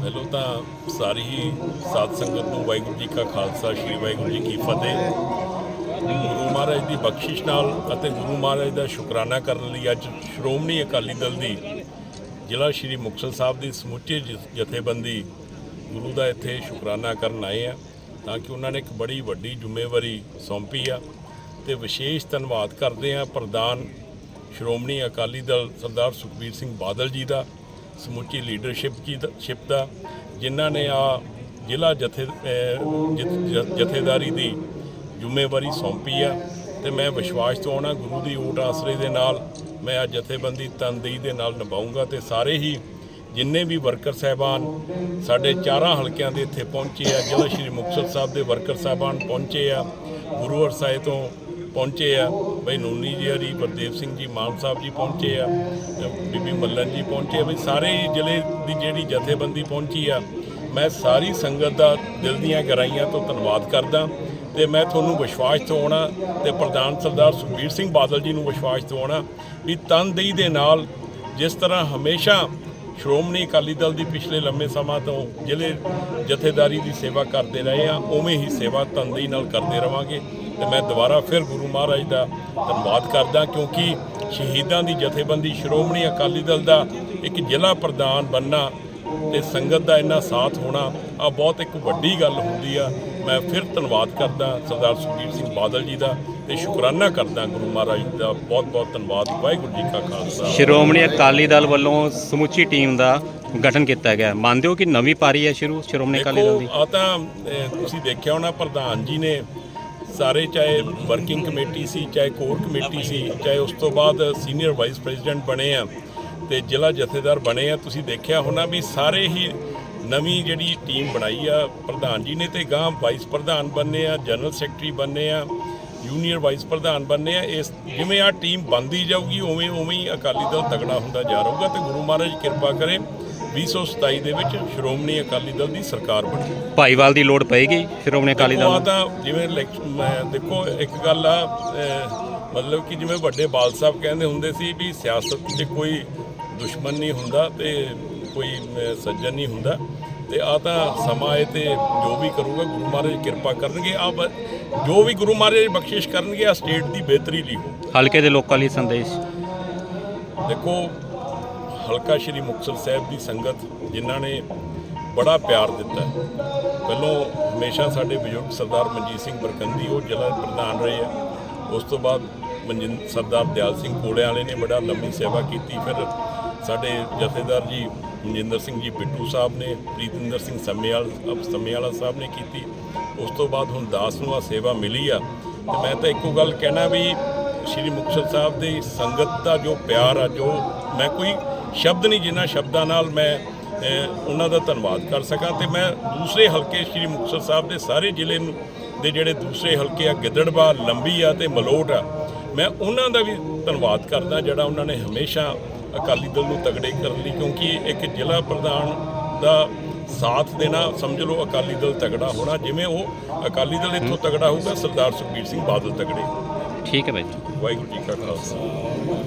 ਪਹਿਲੋਂ ਤਾਂ ਸਾਰੀ ਹੀ ਸਾਧ ਸੰਗਤ ਨੂੰ ਵਾਹਿਗੁਰੂ ਜੀ ਕਾ ਖਾਲਸਾ, ਸ੍ਰੀ ਵਾਹਿਗੁਰੂ ਜੀ ਕੀ ਫਤਿਹ। ਗੁਰੂ ਮਹਾਰਾਜ ਦੀ ਬਖਸ਼ਿਸ਼ ਨਾਲ ਅਤੇ ਗੁਰੂ ਮਹਾਰਾਜ ਦਾ ਸ਼ੁਕਰਾਨਾ ਕਰਨ ਲਈ ਅੱਜ ਸ਼੍ਰੋਮਣੀ ਅਕਾਲੀ ਦਲ ਦੀ ਜ਼ਿਲ੍ਹਾ ਸ਼੍ਰੀ ਮੁਕਤਸਰ ਸਾਹਿਬ ਦੀ ਸਮੁੱਚੀ ਜ- ਜਥੇਬੰਦੀ ਗੁਰੂ ਦਾ ਇੱਥੇ ਸ਼ੁਕਰਾਨਾ ਕਰਨ ਆਏ ਆ ਤਾਂ ਕਿ ਉਹਨਾਂ ਨੇ ਇੱਕ ਬੜੀ ਵੱਡੀ ਜ਼ਿੰਮੇਵਾਰੀ ਸੌਂਪੀ ਆ ਤੇ ਵਿਸ਼ੇਸ਼ ਧੰਨਵਾਦ ਕਰਦੇ ਆ ਪ੍ਰਧਾਨ ਸ਼੍ਰੋਮਣੀ ਅਕਾਲੀ ਦਲ ਸਰਦਾਰ ਸੁਖਬੀਰ ਸਿੰਘ ਬਾਦਲ ਜੀ ਦਾ ਸਮੁੱਚੀ ਲੀਡਰਸ਼ਿਪ ਜੀ ਦਾ ਸ਼ਿਪ ਦਾ, ਜਿਨ੍ਹਾਂ ਨੇ ਆ ਜ਼ਿਲ੍ਹਾ ਜਥੇ ਜਥੇਦਾਰੀ ਦੀ ਜ਼ਿੰਮੇਵਾਰੀ ਸੌਂਪੀ ਆ ਤੇ ਮੈਂ ਵਿਸ਼ਵਾਸ ਤੋਂ ਆਉਣਾ, ਗੁਰੂ ਦੀ ਓਟ ਆਸਰੇ ਦੇ ਨਾਲ ਮੈਂ ਆ ਜਥੇਬੰਦੀ ਤਨਦੇਹੀ ਦੇ ਨਾਲ ਨਿਭਾਉਂਗਾ ਤੇ ਸਾਰੇ ਹੀ ਜਿੰਨੇ ਵੀ ਵਰਕਰ ਸਹਿਬਾਨ ਸਾਡੇ ਚਾਰਾਂ ਹਲਕਿਆਂ ਦੇ ਇੱਥੇ ਪਹੁੰਚੇ ਆ, ਜ਼ਿਲ੍ਹਾ ਸ਼੍ਰੀ ਮੁਕਤਸਰ ਸਾਹਿਬ ਦੇ ਵਰਕਰ ਸਹਿਬਾਨ ਪਹੁੰਚੇ ਆ, ਗੁਰੂ ਅਰਸਾਏ ਤੋਂ ਪਹੁੰਚੇ ਆ। ਬਈ ਨੂਨੀ ਜੀ ਹਰੀ ਗੁਰਦੇਵ ਸਿੰਘ ਜੀ, ਮਾਨ ਸਾਹਿਬ ਜੀ ਪਹੁੰਚੇ ਆ। ਤੇ ਬੀਬੀ ਮੱਲਨ ਜੀ ਪਹੁੰਚੇ ਆ। ਬਈ ਸਾਰੇ ਜ਼ਿਲ੍ਹੇ ਦੀ ਜਿਹੜੀ ਜਥੇਬੰਦੀ ਪਹੁੰਚੀ ਆ, ਮੈਂ ਸਾਰੀ ਸੰਗਤ ਦਾ ਦਿਲ ਦੀਆਂ ਗਹਿਰਾਈਆਂ ਤੋਂ ਧੰਨਵਾਦ ਕਰਦਾ ਤੇ ਮੈਂ ਤੁਹਾਨੂੰ ਵਿਸ਼ਵਾਸ ਦਿਵਾਉਣਾ ਤੇ ਪ੍ਰਧਾਨ ਸਰਦਾਰ ਸੁਖਬੀਰ ਸਿੰਘ ਬਾਦਲ ਜੀ ਨੂੰ ਵਿਸ਼ਵਾਸ ਦਿਵਾਉਣਾ ਵੀ ਤਨਦੇਹੀ ਦੇ ਨਾਲ ਜਿਸ ਤਰ੍ਹਾਂ ਹਮੇਸ਼ਾ ਸ਼੍ਰੋਮਣੀ ਅਕਾਲੀ ਦਲ ਦੀ ਪਿਛਲੇ ਲੰਮੇ ਸਮਾਂ ਤੋਂ ਜ਼ਿਲ੍ਹੇ ਜਥੇਦਾਰੀ ਦੀ ਸੇਵਾ ਕਰਦੇ ਰਹੇ ਆ, ਉਵੇਂ ਹੀ ਸੇਵਾ ਤਨਦੇਹੀ ਨਾਲ ਕਰਦੇ ਰਵਾਂਗੇ। ਤੇ ਮੈਂ ਦੁਬਾਰਾ ਫਿਰ ਗੁਰੂ ਮਹਾਰਾਜ ਦਾ ਧੰਨਵਾਦ ਕਰਦਾ ਕਿਉਂਕਿ ਸ਼ਹੀਦਾਂ ਦੀ ਜਥੇਬੰਦੀ ਸ਼੍ਰੋਮਣੀ ਅਕਾਲੀ ਦਲ ਦਾ ਇੱਕ ਜ਼ਿਲ੍ਹਾ ਪ੍ਰਧਾਨ ਬੰਨਾ ਤੇ ਸੰਗਤ ਦਾ ਇੰਨਾ ਸਾਥ ਹੋਣਾ ਆ ਬਹੁਤ ਇੱਕ ਵੱਡੀ ਗੱਲ ਹੁੰਦੀ ਆ। ਮੈਂ ਫਿਰ ਧੰਨਵਾਦ ਕਰਦਾ ਸਰਦਾਰ ਸੁਖਬੀਰ ਸਿੰਘ ਬਾਦਲ ਜੀ ਦਾ ਤੇ ਸ਼ੁਕਰਾਨਾ ਕਰਦਾ ਗੁਰੂ ਮਹਾਰਾਜ ਦਾ ਬਹੁਤ ਬਹੁਤ ਧੰਨਵਾਦ ਵਾਹਿਗੁਰੂ ਜੀ ਕਾ ਖਾਲਸਾ। ਸ਼੍ਰੋਮਣੀ ਅਕਾਲੀ ਦਲ ਵੱਲੋਂ ਸਮੁੱਚੀ ਟੀਮ ਦਾ ਗਠਨ ਕੀਤਾ ਗਿਆ। ਮੰਨਦੇ ਹੋ ਕਿ ਨਵੀਂ ਪਾਰੀ ਹੈ ਸ਼ੁਰੂ ਸ਼੍ਰੋਮਣੀ ਅਕਾਲੀ ਦਲ ਦੀ? ਆ ਤਾਂ ਤੁਸੀਂ ਦੇਖਿਆ ਹੋਣਾ ਪ੍ਰਧਾਨ ਜੀ ਨੇ ਸਾਰੇ ਚਾਹੇ ਵਰਕਿੰਗ ਕਮੇਟੀ ਸੀ, ਚਾਹੇ ਕੋਰ ਕਮੇਟੀ ਸੀ, ਚਾਹੇ ਉਸ ਤੋਂ ਬਾਅਦ ਸੀਨੀਅਰ ਵਾਈਸ ਪ੍ਰੈਜ਼ੀਡੈਂਟ ਬਣੇ ਆ ਤੇ ਜ਼ਿਲ੍ਹਾ ਜਥੇਦਾਰ ਬਣੇ ਆ। ਤੁਸੀਂ ਦੇਖਿਆ ਹੋਣਾ ਵੀ ਸਾਰੇ ਹੀ ਨਵੀਂ ਜਿਹੜੀ ਟੀਮ ਬਣਾਈ ਆ, ਪ੍ਰਧਾਨ ਜੀ ਨੇ ਤੇ ਗਾਂ ਵਾਈਸ ਪ੍ਰਧਾਨ ਬੰਨੇ ਆ ਜਨਰਲ ਸੈਕਟਰੀ ਬੰਨੇ ਆ ਜੂਨੀਅਰ ਵਾਈਸ ਪ੍ਰਧਾਨ ਬੰਨੇ ਆ। ਇਸ ਜਿਵੇਂ ਆ ਟੀਮ ਬਣਦੀ ਜਾਊਗੀ, ਉਵੇਂ ਉਵੇਂ ਹੀ ਅਕਾਲੀ ਦਲ ਤਗੜਾ ਹੁੰਦਾ ਜਾ ਰਹੂਗਾ ਤੇ ਗੁਰੂ ਮਹਾਰਾਜ ਕਿਰਪਾ ਕਰੇ। 2027 ਦੇ ਵਿੱਚ ਸ਼੍ਰੋਮਣੀ ਅਕਾਲੀ ਦਲ ਦੀ ਸਰਕਾਰ ਬਣੇ। ਭਾਈਵਾਲ ਦੀ ਲੋੜ ਪਏਗੀ ਸ਼੍ਰੋਮਣੀ ਅਕਾਲੀ ਦਲ ਨੂੰ ਤਾਂ ਜਿਵੇਂ ਇਲੈਕਸ਼ਨ ਮੈਂ ਦੇਖੋ ਇੱਕ ਗੱਲ ਆ ਅਹ, ਮਤਲਬ ਕਿ ਜਿਵੇਂ ਵੱਡੇ ਬਾਲ ਸਾਹਿਬ ਕਹਿੰਦੇ ਹੁੰਦੇ ਸੀ ਵੀ ਸਿਆਸਤ 'ਚ ਕੋਈ ਦੁਸ਼ਮਣ ਨਹੀਂ ਹੁੰਦਾ ਤੇ ਕੋਈ ਅਹ, ਸੱਜਣ ਨਹੀਂ ਹੁੰਦਾ। ਤੇ ਆ ਤਾਂ ਸਮਾਂ ਹੈ ਤੇ ਜੋ ਵੀ ਕਰੂਗਾ ਗੁਰੂ ਮਹਾਰਾਜ ਕਿਰਪਾ ਕਰਨਗੇ। ਆ ਜੋ ਵੀ ਗੁਰੂ ਮਹਾਰਾਜ ਬਖਸ਼ਿਸ਼ ਕਰਨਗੇ ਆ ਸਟੇਟ ਦੀ ਬਿਹਤਰੀ ਲਈ ਹੋ ਹਲਕੇ ਦੇ ਲੋਕਾਂ ਲਈ ਸੰਦੇਸ਼। ਦੇਖੋ ਹਲਕਾ ਸ਼੍ਰੀ ਮੁਕਤਸਰ ਸਾਹਿਬ ਦੀ ਸੰਗਤ ਜਿਨ੍ਹਾਂ ਨੇ ਬੜਾ ਪਿਆਰ ਦਿੱਤਾ ਪਹਿਲੋਂ ਹਮੇਸ਼ਾ ਸਾਡੇ ਬਜ਼ੁਰਗ ਸਰਦਾਰ ਮਨਜੀਤ ਸਿੰਘ ਬਰਕੰਦੀ, ਉਹ ਜ਼ਿਲ੍ਹਾ ਪ੍ਰਧਾਨ ਰਹੇ ਆ। ਉਸ ਤੋਂ ਬਾਅਦ ਮਨਜਿੰਦ ਸਰਦਾਰ ਦਿਆਲ ਸਿੰਘ ਕੋਲੇ ਵਾਲੇ ਨੇ ਬੜਾ ਲੰਮੀ ਸੇਵਾ ਕੀਤੀ। ਫਿਰ ਸਾਡੇ ਜਥੇਦਾਰ ਜੀ ਮਨਜਿੰਦਰ ਸਿੰਘ ਜੀ ਬਿੱਟੂ ਸਾਹਿਬ ਨੇ, ਪ੍ਰੀਤਿੰਦਰ ਸਿੰਘ ਸੰਮੇਵਾਲ ਸੰਮੇਵਾਲਾ ਸਾਹਿਬ ਨੇ ਕੀਤੀ। ਉਸ ਤੋਂ ਬਾਅਦ ਹੁਣ ਦਾਸ ਨੂੰ ਆ ਸੇਵਾ ਮਿਲੀ ਆ। ਤੇ ਮੈਂ ਤਾਂ ਇੱਕੋ ਗੱਲ ਕਹਿਣਾ ਵੀ ਸ਼੍ਰੀ ਮੁਕਤਸਰ ਸਾਹਿਬ ਦੀ ਸੰਗਤ ਦਾ ਜੋ ਪਿਆਰ ਆ, ਜੋ ਮੈਂ ਕੋਈ ਸ਼ਬਦ ਨਹੀਂ ਜਿਨ੍ਹਾਂ ਸ਼ਬਦਾਂ ਨਾਲ ਮੈਂ ਉਹਨਾਂ ਦਾ ਧੰਨਵਾਦ ਕਰ ਸਕਾਂ ਤੇ ਮੈਂ ਦੂਸਰੇ ਹਲਕੇ ਸ਼੍ਰੀ ਮੁਕਤਸਰ ਸਾਹਿਬ ਦੇ ਸਾਰੇ ਜ਼ਿਲ੍ਹੇ ਨੂੰ ਦੇ ਜਿਹੜੇ ਦੂਸਰੇ ਹਲਕੇ ਆ ਗਿੱਦੜਬਾ ਲੰਬੀ ਆ ਤੇ ਮਲੋਟ ਆ ਮੈਂ ਉਹਨਾਂ ਦਾ ਵੀ ਧੰਨਵਾਦ ਕਰਦਾ ਜਿਹੜਾ ਉਹਨਾਂ ਨੇ ਹਮੇਸ਼ਾ ਅਕਾਲੀ ਦਲ ਨੂੰ ਤਗੜੇ ਕਰਨ ਲਈ ਕਿਉਂਕਿ ਇੱਕ ਜ਼ਿਲ੍ਹਾ ਪ੍ਰਧਾਨ ਦਾ ਸਾਥ ਦੇਣਾ ਸਮਝ ਲਓ ਅਕਾਲੀ ਦਲ ਤਗੜਾ ਹੋਣਾ ਜਿਵੇਂ ਉਹ ਅਕਾਲੀ ਦਲ ਇੱਥੋਂ ਤਗੜਾ ਹੋਊਗਾ ਸਰਦਾਰ ਸੁਖਬੀਰ ਸਿੰਘ ਬਾਦਲ ਤਗੜੇ ਠੀਕ ਹੈ ਜੀ। ਵਾਹਿਗੁਰੂ ਜੀ ਕਾ ਖਾਲਸਾ।